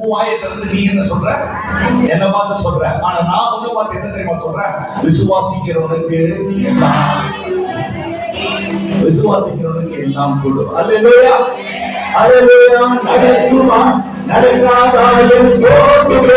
உன் வாயை திறந்து நீ என்ன சொல்ற? என்ன பார்த்து சொல்ற. ஆனா நான் வந்து பார்த்து என்ன தெரியுமா சொல்றேன் விசுவாசிக்கிறவனுக்கு எல்லாம் விசுவாசிக்கிறவனுக்கு எல்லாம் கூடும் அல்லேலூயா. அல்லேலூயா. நடக்குமா? நடக்காதா என் சோர்ந்து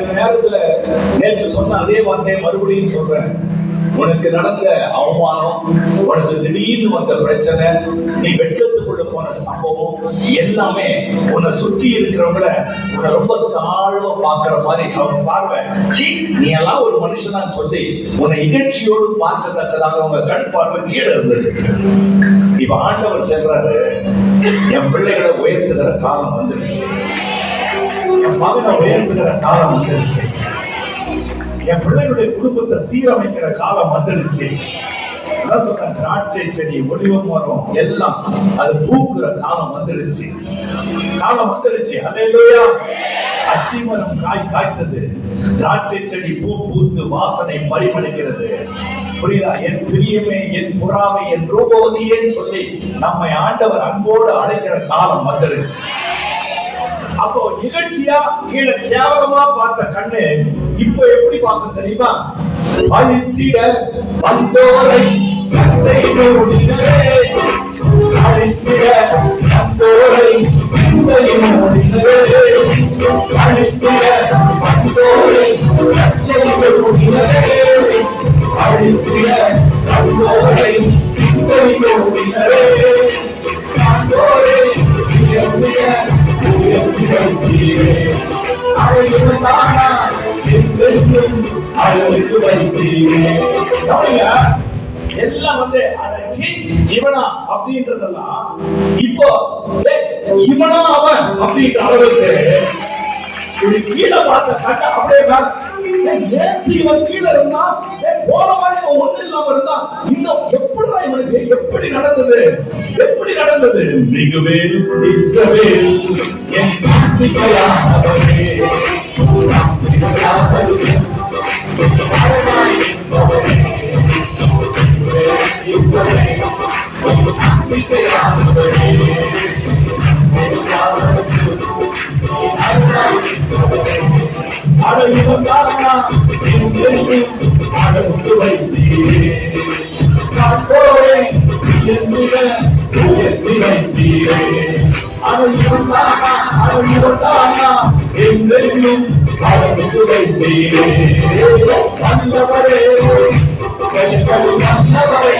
சில நேரத்துல நேற்று சொன்ன அதே வார்த்தையை மறுபடியும் சொல்றேன். உனக்கு நடந்த அவமானம் உனக்கு திடீர்னு வந்த பிரச்சனை நீ வெட்கத்துக்குள்ள போன சம்பவம் எல்லாமே உன்னை சுத்தி இருக்கிறவங்கள உன்னை ரொம்ப தாழ்வா பாக்குற மாதிரி அவங்க பார்வை. சீ நீ எல்லாம் ஒரு மனுஷனான்னு சொல்லி உன்னை இகழ்ச்சியோடு பார்க்கத்தக்கதாக அவங்க கண் பார்வை கீழே இருந்தது. இப்ப ஆண்டவர் சொல்றாரு என் பிள்ளைகளை உயர்த்துகிற காலம் வந்துடுச்சு. என் மகனை உயர்த்துகிற காலம் வந்துடுச்சு. என் பிள்ளைகளுடைய குடும்பத்தை சீரமைக்கிற காலம் வந்துடுச்சு. திராட்சை செடி ஒளிவ மரம் எல்லாம் அது பூக்குற காலம் வந்துடுச்சு. காலம் வந்துடுச்சு. அல்லேலூயா அத்திமரம் காய் காய்த்தது. திராட்சை செடி பூ பூத்து வாசனை பரிமளிக்கிறது. புரியுதா? என் பிரியமே என் புறாமை என் ரூபவதியே சொல்லி நம்மை ஆண்டவர் அன்போடு அழைக்கிற காலம் வந்துடுச்சு. அப்போ நிகழ்ச்சியா கீழே கேவலமா பார்த்த கண்ணு இப்போ எப்படி பார்க்க தெரியுமா? அழித்திட வந்தோரை செய்து அழித்திட வந்தோரை அழித்திட வந்தோரை அழித்திட வந்தோரை எல்லாம் வந்து அடைச்சி இவனா அப்படின்றதெல்லாம் இப்போ இவனா அவன் அப்படின்ற அளவுக்கு இப்படி கீழே பார்த்த கட்ட அப்படியே மேல இவன் கீழே இருந்தா போன மாதிரி இவன் ஒண்ணு இல்லாம இந்த இவனுக்கு எப்படி நடந்தது? எப்படி நடந்தது? மிகுவேல் இஸ்ரவேல் என் அடையும் காரணா எங்கெங்கும் அடர்ந்து வைத்தீரே. காண்போரே உயர்ந்திட உயர்த்தி வைத்தீரே. அடையும் காரணா அடையும் காரணா எங்கெங்கும் அடர்ந்து வைத்தீரே. வந்தவரே வந்தவரே